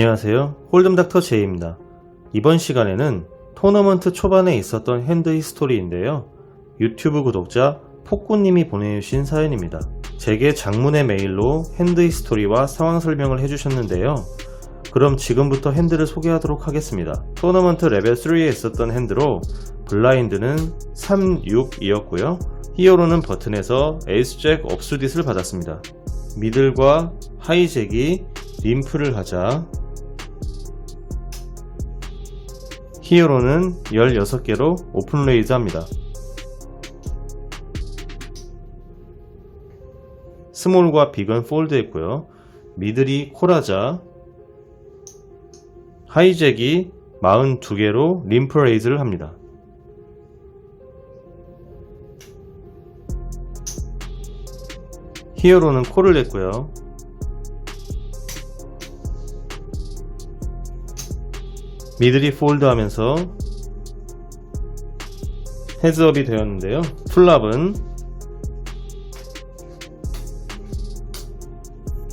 안녕하세요. 홀덤 닥터 제이입니다. 이번 시간에는 토너먼트 초반에 있었던 핸드 히스토리인데요. 유튜브 구독자 폭구님이 보내주신 사연입니다. 제게 장문의 메일로 핸드 히스토리와 상황 설명을 해주셨는데요. 그럼 지금부터 핸드를 소개하도록 하겠습니다. 토너먼트 레벨 3에 있었던 핸드로 블라인드는 3, 6이었고요. 히어로는 버튼에서 에이스잭 업수딧을 받았습니다. 미들과 하이잭이 림프를 하자 히어로는 16개로 오픈 레이즈 합니다. 스몰과 빅은 폴드 했고요. 미들이 콜하자 하이잭이 42개로 림프 레이즈를 합니다. 히어로는 콜을 냈고요. 미들이 폴드 하면서 헤즈업이 되었는데요. 풀랍은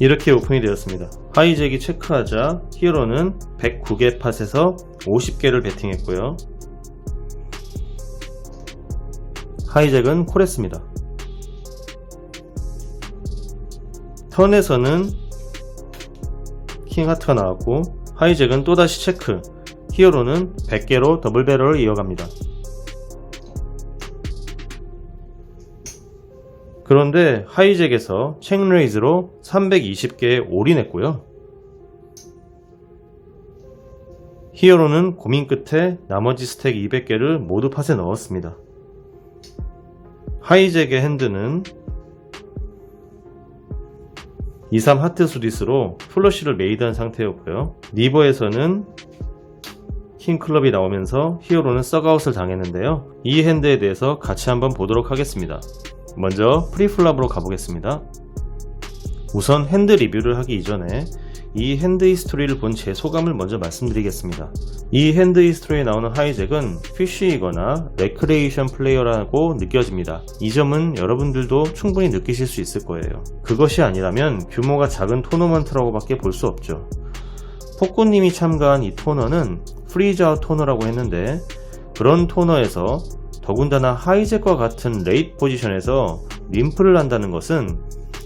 이렇게 오픈이 되었습니다. 하이잭이 체크하자 히어로는 109개 팟에서 50개를 베팅했고요. 하이잭은 콜했습니다. 턴에서는 킹 하트가 나왔고 하이잭은 또다시 체크 히어로는 100개로 더블 배럴을 이어갑니다. 그런데 하이잭에서 체크레이즈로 320개에 올인했고요. 히어로는 고민 끝에 나머지 스택 200개를 모두 팟에 넣었습니다. 하이잭의 핸드는 2-3 하트 수디스로 플러시를 메이드한 상태였고요. 리버에서는 킹클럽이 나오면서 히어로는 썩아웃을 당했는데요. 이 핸드에 대해서 같이 한번 보도록 하겠습니다. 먼저 프리플랍으로 가보겠습니다. 우선 핸드 리뷰를 하기 이전에 이 핸드 히스토리를 본 제 소감을 먼저 말씀드리겠습니다. 이 핸드 히스토리에 나오는 하이잭은 피쉬이거나 레크레이션 플레이어라고 느껴집니다. 이 점은 여러분들도 충분히 느끼실 수 있을 거예요. 그것이 아니라면 규모가 작은 토너먼트라고 밖에 볼 수 없죠. 폭구님이 참가한 이 토너는 프리즈아웃 토너라고 했는데 그런 토너에서 더군다나 하이잭과 같은 레이트 포지션에서 림프를 한다는 것은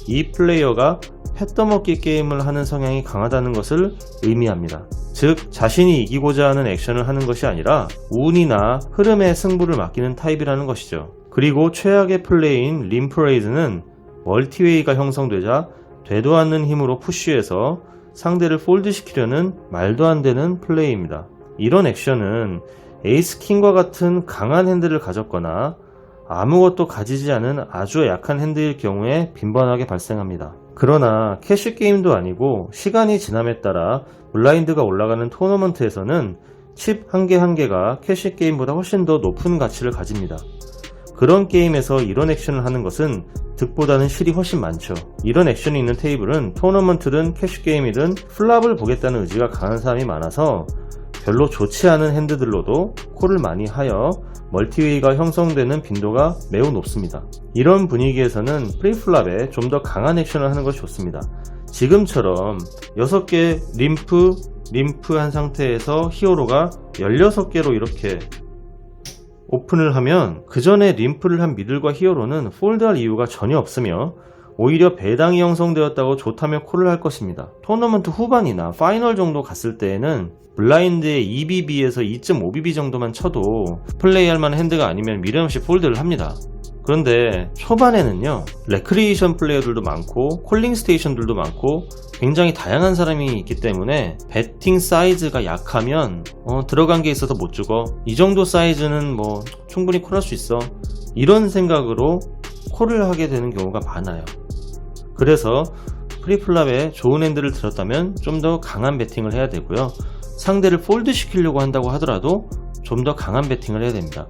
이 플레이어가 패떠먹기 게임을 하는 성향이 강하다는 것을 의미합니다. 즉, 자신이 이기고자 하는 액션을 하는 것이 아니라 운이나 흐름에 승부를 맡기는 타입이라는 것이죠. 그리고 최악의 플레이인 림프레이즈는 멀티웨이가 형성되자 되도 않는 힘으로 푸쉬해서 상대를 폴드시키려는 말도 안 되는 플레이입니다. 이런 액션은 에이스 킹과 같은 강한 핸드를 가졌거나 아무것도 가지지 않은 아주 약한 핸드일 경우에 빈번하게 발생합니다. 그러나 캐시 게임도 아니고 시간이 지남에 따라 블라인드가 올라가는 토너먼트에서는 칩 한 개 한 개가 캐시 게임보다 훨씬 더 높은 가치를 가집니다. 그런 게임에서 이런 액션을 하는 것은 득보다는 실이 훨씬 많죠. 이런 액션이 있는 테이블은 토너먼트든 캐시 게임이든 플랍을 보겠다는 의지가 강한 사람이 많아서 별로 좋지 않은 핸드들로도 콜을 많이 하여 멀티웨이가 형성되는 빈도가 매우 높습니다. 이런 분위기에서는 프리플랍에 좀 더 강한 액션을 하는 것이 좋습니다. 지금처럼 6개 림프, 림프 한 상태에서 히어로가 16개로 이렇게 오픈을 하면 그 전에 림프를 한 미들과 히어로는 폴드할 이유가 전혀 없으며 오히려 배당이 형성되었다고 좋다며 콜을 할 것입니다. 토너먼트 후반이나 파이널 정도 갔을 때에는 블라인드의 2BB에서 2.5BB 정도만 쳐도 플레이할 만한 핸드가 아니면 미련 없이 폴드를 합니다. 그런데 초반에는요 레크리에이션 플레이어들도 많고 콜링 스테이션들도 많고 굉장히 다양한 사람이 있기 때문에 배팅 사이즈가 약하면 어, 들어간 게 있어서 못 죽어. 이 정도 사이즈는 뭐 충분히 콜할 수 있어. 이런 생각으로 콜을 하게 되는 경우가 많아요. 그래서 프리플랍에 좋은 핸드를 들었다면 좀 더 강한 배팅을 해야 되고요. 상대를 폴드 시키려고 한다고 하더라도 좀 더 강한 배팅을 해야 됩니다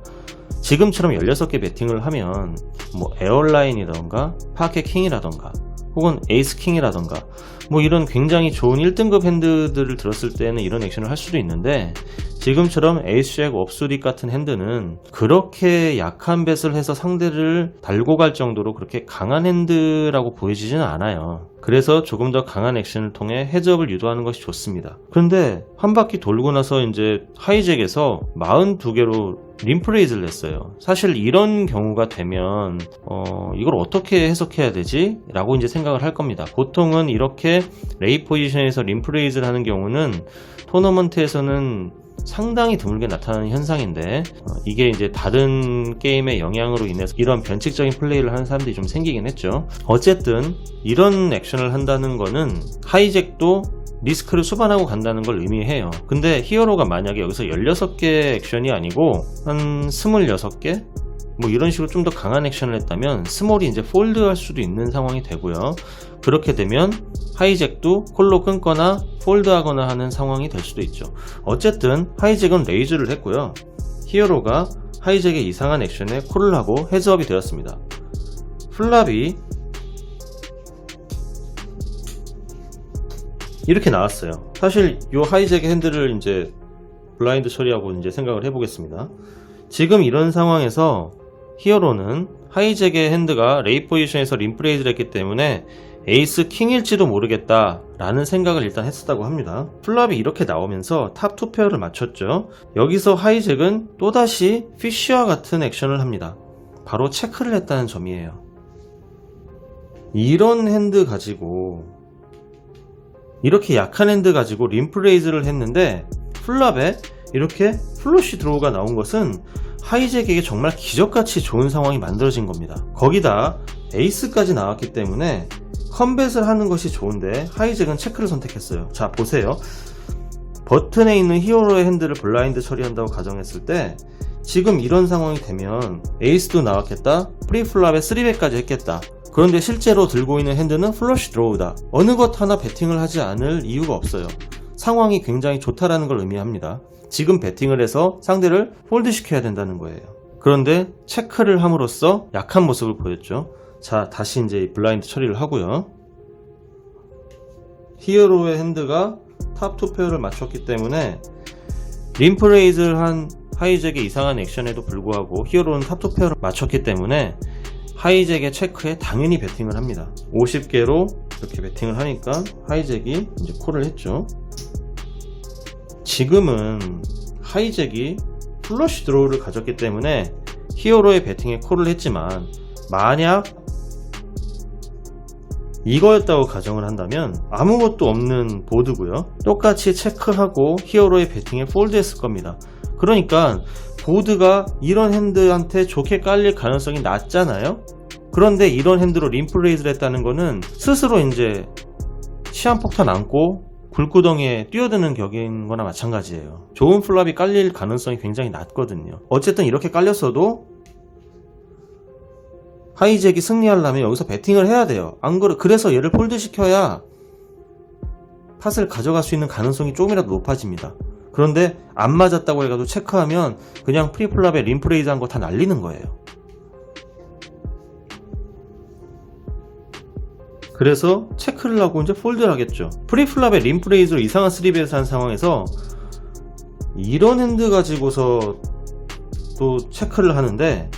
지금처럼 16개 배팅을 하면 뭐 에어라인이던가 파켓 킹이라던가 혹은 에이스 킹이라던가 뭐 이런 굉장히 좋은 1등급 핸드들을 들었을 때는 이런 액션을 할 수도 있는데 지금처럼 에이스잭 업수릭 같은 핸드는 그렇게 약한 뱃을 해서 상대를 달고 갈 정도로 그렇게 강한 핸드라고 보여지지는 않아요. 그래서 조금 더 강한 액션을 통해 헤즈업을 유도하는 것이 좋습니다. 그런데 한 바퀴 돌고 나서 이제 하이잭에서 42개로 림프레이즈를 냈어요. 사실 이런 경우가 되면 어, 이걸 어떻게 해석해야 되지? 라고 이제 생각을 할 겁니다. 보통은 이렇게 레이 포지션에서 림프레이즈를 하는 경우는 토너먼트에서는 상당히 드물게 나타나는 현상인데 어, 이게 이제 다른 게임의 영향으로 인해서 이런 변칙적인 플레이를 하는 사람들이 좀 생기긴 했죠. 어쨌든 이런 액션을 한다는 거는 하이잭도 리스크를 수반하고 간다는 걸 의미해요. 근데 히어로가 만약에 여기서 16개 액션이 아니고 한 26개? 뭐 이런 식으로 좀 더 강한 액션을 했다면 스몰이 이제 폴드할 수도 있는 상황이 되고요. 그렇게 되면 하이잭도 콜로 끊거나 폴드하거나 하는 상황이 될 수도 있죠. 어쨌든 하이잭은 레이즈를 했고요. 히어로가 하이잭의 이상한 액션에 콜을 하고 헤즈업이 되었습니다. 플랍이 이렇게 나왔어요. 사실 이 하이잭의 핸들을 이제 블라인드 처리하고 이제 생각을 해보겠습니다. 지금 이런 상황에서 히어로는 하이잭의 핸드가 레이 포지션에서 림프레이즈를 했기 때문에 에이스 킹일지도 모르겠다 라는 생각을 일단 했었다고 합니다. 플랍이 이렇게 나오면서 탑투 페어를 맞췄죠. 여기서 하이잭은 또다시 피쉬와 같은 액션을 합니다. 바로 체크를 했다는 점이에요. 이런 핸드 가지고 이렇게 약한 핸드 가지고 림프레이즈를 했는데 플랍에 이렇게 플러시 드로우가 나온 것은 하이잭에게 정말 기적같이 좋은 상황이 만들어진 겁니다. 거기다 에이스까지 나왔기 때문에 컴뱃을 하는 것이 좋은데 하이잭은 체크를 선택했어요. 자 보세요. 버튼에 있는 히어로의 핸들을 블라인드 처리한다고 가정했을 때 지금 이런 상황이 되면 에이스도 나왔겠다 프리플랍에 3백까지 했겠다 그런데 실제로 들고 있는 핸드는 플러시 드로우다 어느 것 하나 베팅을 하지 않을 이유가 없어요 상황이 굉장히 좋다라는 걸 의미합니다 지금 베팅을 해서 상대를 폴드 시켜야 된다는 거예요 그런데 체크를 함으로써 약한 모습을 보였죠 자 다시 이제 블라인드 처리를 하고요 히어로의 핸드가 탑투 페어를 맞췄기 때문에 림프레이즈를 한 하이잭의 이상한 액션에도 불구하고 히어로는 탑투 페어를 맞췄기 때문에 하이잭의 체크에 당연히 베팅을 합니다. 50개로 이렇게 베팅을 하니까 하이잭이 이제 콜을 했죠. 지금은 하이잭이 플러시 드로우를 가졌기 때문에 히어로의 베팅에 콜을 했지만 만약 이거였다고 가정을 한다면 아무것도 없는 보드고요. 똑같이 체크하고 히어로의 배팅에 폴드했을 겁니다. 그러니까 보드가 이런 핸드한테 좋게 깔릴 가능성이 낮잖아요. 그런데 이런 핸드로 림프레이즈를 했다는 거는 스스로 이제 시한폭탄 안고 굴구덩이에 뛰어드는 격인 거나 마찬가지예요. 좋은 플랍이 깔릴 가능성이 굉장히 낮거든요. 어쨌든 이렇게 깔렸어도 하이잭이 승리하려면 여기서 배팅을 해야 돼요. 안 그래 그래서 얘를 폴드 시켜야 팟을 가져갈 수 있는 가능성이 조금이라도 높아집니다. 그런데 안 맞았다고 해가지고 체크하면 그냥 프리플랍에 림프레이즈 한 거 다 날리는 거예요. 그래서 체크를 하고 이제 폴드를 하겠죠. 프리플랍에 림프레이즈로 이상한 3배에서 한 상황에서 이런 핸드 가지고서 또 체크를 하는데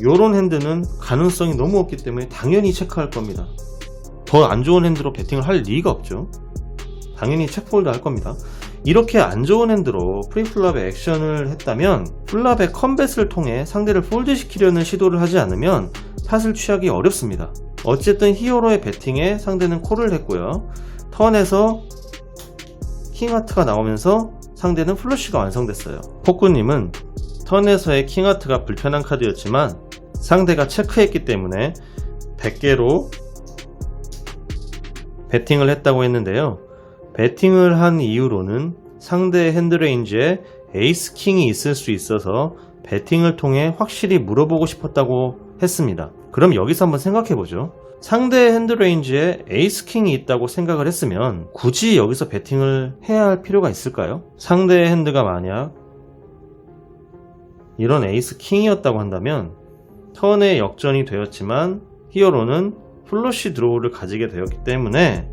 요런 핸드는 가능성이 너무 없기 때문에 당연히 체크할 겁니다. 더 안 좋은 핸드로 배팅을 할 리가 없죠. 당연히 체크홀드 할 겁니다. 이렇게 안 좋은 핸드로 프리플랍의 액션을 했다면 플랍의 컴뱃을 통해 상대를 폴드 시키려는 시도를 하지 않으면 팟을 취하기 어렵습니다. 어쨌든 히어로의 배팅에 상대는 콜을 했고요. 턴에서 킹하트가 나오면서 상대는 플러시가 완성됐어요. 포쿠님은 턴에서의 킹하트가 불편한 카드였지만 상대가 체크했기 때문에 100개로 배팅을 했다고 했는데요. 배팅을 한 이유로는 상대의 핸드레인지에 에이스 킹이 있을 수 있어서 배팅을 통해 확실히 물어보고 싶었다고 했습니다. 그럼 여기서 한번 생각해 보죠. 상대의 핸드레인지에 에이스 킹이 있다고 생각을 했으면 굳이 여기서 배팅을 해야 할 필요가 있을까요? 상대의 핸드가 만약 이런 에이스 킹이었다고 한다면 턴의 역전이 되었지만 히어로는 플러시 드로우를 가지게 되었기 때문에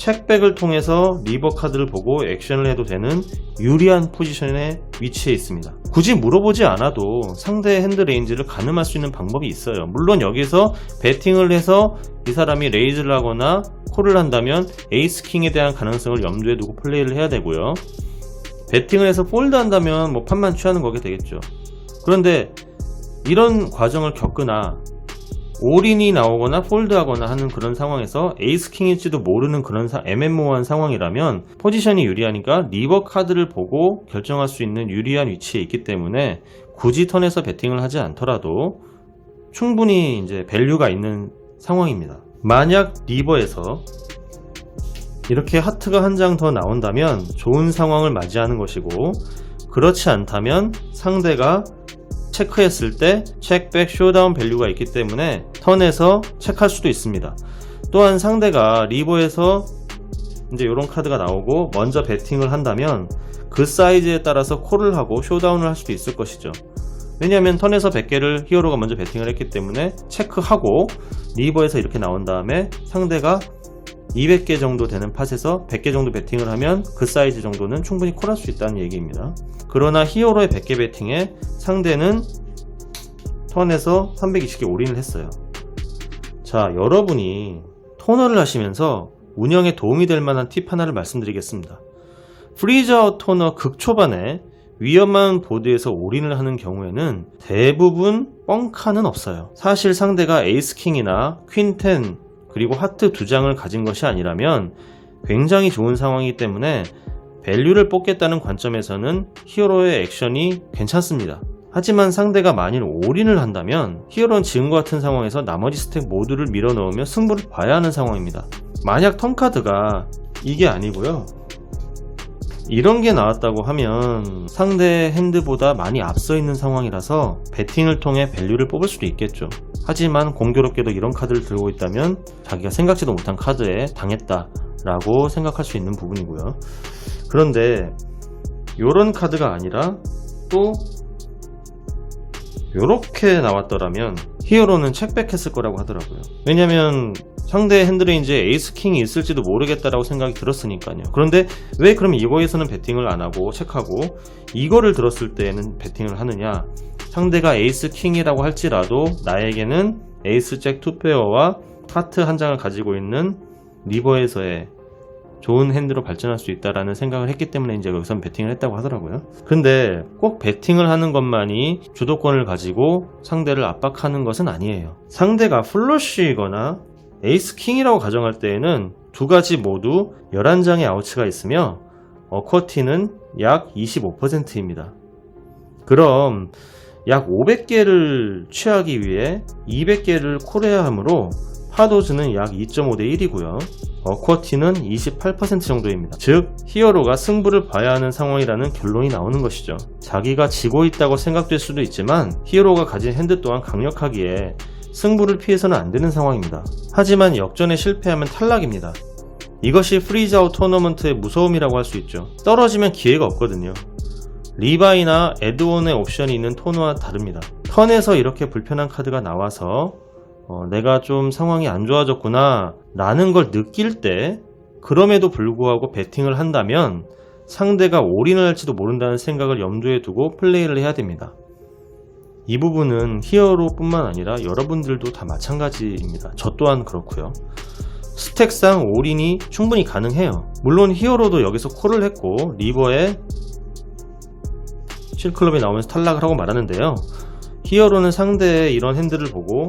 책백을 통해서 리버 카드를 보고 액션을 해도 되는 유리한 포지션에 위치해 있습니다. 굳이 물어보지 않아도 상대의 핸드 레인지를 가늠할 수 있는 방법이 있어요. 물론 여기서 배팅을 해서 이 사람이 레이즈를 하거나 콜을 한다면 에이스 킹에 대한 가능성을 염두에 두고 플레이를 해야 되고요. 배팅을 해서 폴드 한다면 뭐 판만 취하는 거게 되겠죠. 그런데 이런 과정을 겪으나 올인이 나오거나 폴드하거나 하는 그런 상황에서 에이스 킹일지도 모르는 그런 사- 애매모호한 상황이라면 포지션이 유리하니까 리버 카드를 보고 결정할 수 있는 유리한 위치에 있기 때문에 굳이 턴에서 배팅을 하지 않더라도 충분히 이제 밸류가 있는 상황입니다. 만약 리버에서 이렇게 하트가 한 장 더 나온다면 좋은 상황을 맞이하는 것이고 그렇지 않다면 상대가 체크했을 때 체크백 쇼다운 밸류가 있기 때문에 턴에서 체크할 수도 있습니다. 또한 상대가 리버에서 이제 이런 카드가 나오고 먼저 배팅을 한다면 그 사이즈에 따라서 콜을 하고 쇼다운을 할 수도 있을 것이죠. 왜냐하면 턴에서 100개를 히어로가 먼저 배팅을 했기 때문에 체크하고 리버에서 이렇게 나온 다음에 상대가 200개 정도 되는 팟에서 100개 정도 배팅을 하면 그 사이즈 정도는 충분히 콜할 수 있다는 얘기입니다. 그러나 히어로의 100개 배팅에 상대는 턴에서 320개 올인을 했어요. 자, 여러분이 토너를 하시면서 운영에 도움이 될 만한 팁 하나를 말씀드리겠습니다. 프리즈아웃 토너 극초반에 위험한 보드에서 올인을 하는 경우에는 대부분 뻥카는 없어요. 사실 상대가 에이스 킹이나 퀸 텐, 그리고 하트 두 장을 가진 것이 아니라면 굉장히 좋은 상황이기 때문에 밸류를 뽑겠다는 관점에서는 히어로의 액션이 괜찮습니다. 하지만 상대가 만일 올인을 한다면 히어로는 지금과 같은 상황에서 나머지 스택 모두를 밀어넣으며 승부를 봐야 하는 상황입니다. 만약 턴카드가 이게 아니고요. 이런 게 나왔다고 하면 상대 핸드보다 많이 앞서 있는 상황이라서 배팅을 통해 밸류를 뽑을 수도 있겠죠. 하지만 공교롭게도 이런 카드를 들고 있다면 자기가 생각지도 못한 카드에 당했다 라고 생각할 수 있는 부분이고요. 그런데 이런 카드가 아니라 또 이렇게 나왔더라면 히어로는 책백했을 거라고 하더라고요. 왜냐면 상대 핸드레인지에 에이스 킹이 있을지도 모르겠다라고 생각이 들었으니까요. 그런데 왜 그럼 이거에서는 배팅을 안 하고 체크하고 이거를 들었을 때는 배팅을 하느냐? 상대가 에이스 킹이라고 할지라도 나에게는 에이스 잭 투페어와 하트 한 장을 가지고 있는 리버에서의 좋은 핸드로 발전할 수 있다라는 생각을 했기 때문에 이제 여기선 배팅을 했다고 하더라고요. 근데 꼭 배팅을 하는 것만이 주도권을 가지고 상대를 압박하는 것은 아니에요. 상대가 플러쉬이거나 에이스 킹이라고 가정할 때에는 두 가지 모두 11장의 아우치가 있으며 어쿼티는 약 25%입니다. 그럼 약 500개를 취하기 위해 200개를 콜해야 하므로 파도즈는 약 2.5대 1이고요. 어쿼티는 28% 정도입니다. 즉, 히어로가 승부를 봐야 하는 상황이라는 결론이 나오는 것이죠. 자기가 지고 있다고 생각될 수도 있지만 히어로가 가진 핸드 또한 강력하기에 승부를 피해서는 안 되는 상황입니다. 하지만 역전에 실패하면 탈락입니다. 이것이 프리즈아웃 토너먼트의 무서움이라고 할 수 있죠. 떨어지면 기회가 없거든요. 리바이나 에드원의 옵션이 있는 토너와 다릅니다. 턴에서 이렇게 불편한 카드가 나와서 어, 내가 좀 상황이 안 좋아졌구나 라는 걸 느낄 때 그럼에도 불구하고 배팅을 한다면 상대가 올인을 할지도 모른다는 생각을 염두에 두고 플레이를 해야 됩니다. 이 부분은 히어로뿐만 아니라 여러분들도 다 마찬가지입니다. 저 또한 그렇고요. 스택상 올인이 충분히 가능해요. 물론 히어로도 여기서 콜을 했고 리버에 7클럽이 나오면서 탈락을 하고 말하는데요. 히어로는 상대의 이런 핸들을 보고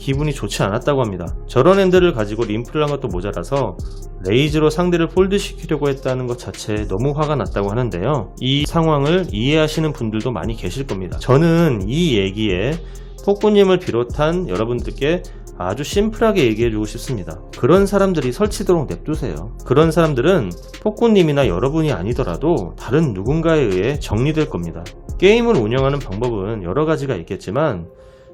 기분이 좋지 않았다고 합니다. 저런 핸들을 가지고 림프를 한 것도 모자라서 레이즈로 상대를 폴드시키려고 했다는 것 자체에 너무 화가 났다고 하는데요. 이 상황을 이해하시는 분들도 많이 계실 겁니다. 저는 이 얘기에 폭구님을 비롯한 여러분들께 아주 심플하게 얘기해주고 싶습니다. 그런 사람들이 설치도록 냅두세요. 그런 사람들은 폭구님이나 여러분이 아니더라도 다른 누군가에 의해 정리될 겁니다. 게임을 운영하는 방법은 여러 가지가 있겠지만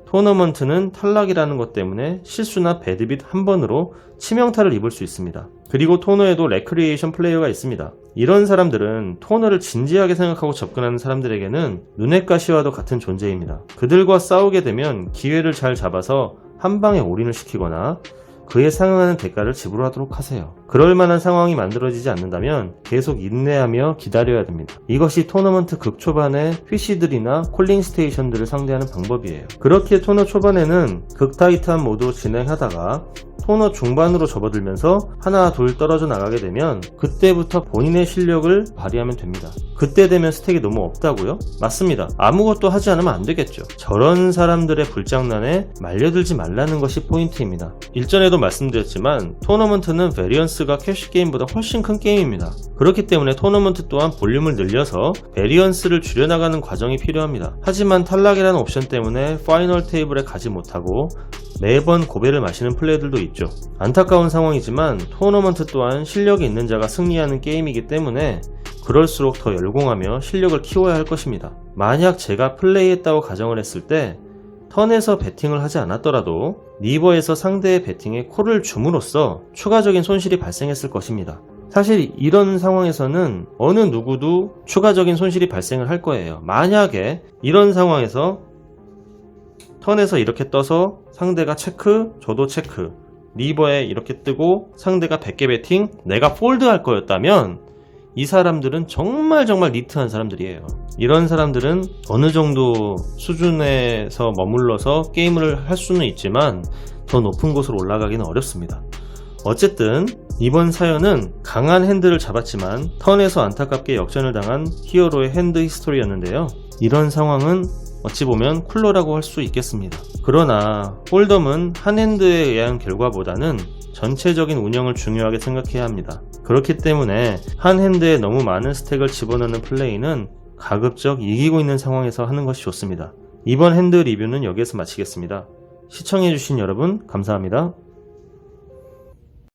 토너먼트는 탈락이라는 것 때문에 실수나 배드빗 한 번으로 치명타를 입을 수 있습니다. 그리고 토너에도 레크리에이션 플레이어가 있습니다. 이런 사람들은 토너를 진지하게 생각하고 접근하는 사람들에게는 눈엣 가시와도 같은 존재입니다. 그들과 싸우게 되면 기회를 잘 잡아서 한 방에 올인을 시키거나 그에 상응하는 대가를 지불하도록 하세요. 그럴 만한 상황이 만들어지지 않는다면 계속 인내하며 기다려야 됩니다. 이것이 토너먼트 극초반의 휘시들이나 콜링 스테이션들을 상대하는 방법이에요. 그렇게 토너 초반에는 극타이트한 모드로 진행하다가 토너 중반으로 접어들면서 하나 둘 떨어져 나가게 되면 그때부터 본인의 실력을 발휘하면 됩니다. 그때 되면 스택이 너무 없다고요? 맞습니다. 아무것도 하지 않으면 안 되겠죠. 저런 사람들의 불장난에 말려들지 말라는 것이 포인트입니다. 일전에도 말씀드렸지만 토너먼트는 베리언스 가 캐시 게임보다 훨씬 큰 게임입니다. 그렇기 때문에 토너먼트 또한 볼륨을 늘려서 베리언스를 줄여나가는 과정이 필요합니다. 하지만 탈락이라는 옵션 때문에 파이널 테이블에 가지 못하고 매번 고배를 마시는 플레이들도 있죠. 안타까운 상황이지만 토너먼트 또한 실력이 있는 자가 승리하는 게임이기 때문에 그럴수록 더 열공하며 실력을 키워야 할 것입니다. 만약 제가 플레이했다고 가정을 했을 때 턴에서 배팅을 하지 않았더라도 리버에서 상대의 배팅에 콜을 줌으로써 추가적인 손실이 발생했을 것입니다. 사실 이런 상황에서는 어느 누구도 추가적인 손실이 발생을 할 거예요. 만약에 이런 상황에서 턴에서 이렇게 떠서 상대가 체크, 저도 체크, 리버에 이렇게 뜨고 상대가 100개 배팅, 내가 폴드 할 거였다면 이 사람들은 정말 정말 니트한 사람들이에요. 이런 사람들은 어느 정도 수준에서 머물러서 게임을 할 수는 있지만 더 높은 곳으로 올라가기는 어렵습니다. 어쨌든 이번 사연은 강한 핸드를 잡았지만 턴에서 안타깝게 역전을 당한 히어로의 핸드 히스토리였는데요. 이런 상황은 어찌 보면 쿨러라고 할 수 있겠습니다. 그러나 홀덤은 한 핸드에 의한 결과보다는 전체적인 운영을 중요하게 생각해야 합니다. 그렇기 때문에 한 핸드에 너무 많은 스택을 집어넣는 플레이는 가급적 이기고 있는 상황에서 하는 것이 좋습니다. 이번 핸드 리뷰는 여기에서 마치겠습니다. 시청해주신 여러분 감사합니다.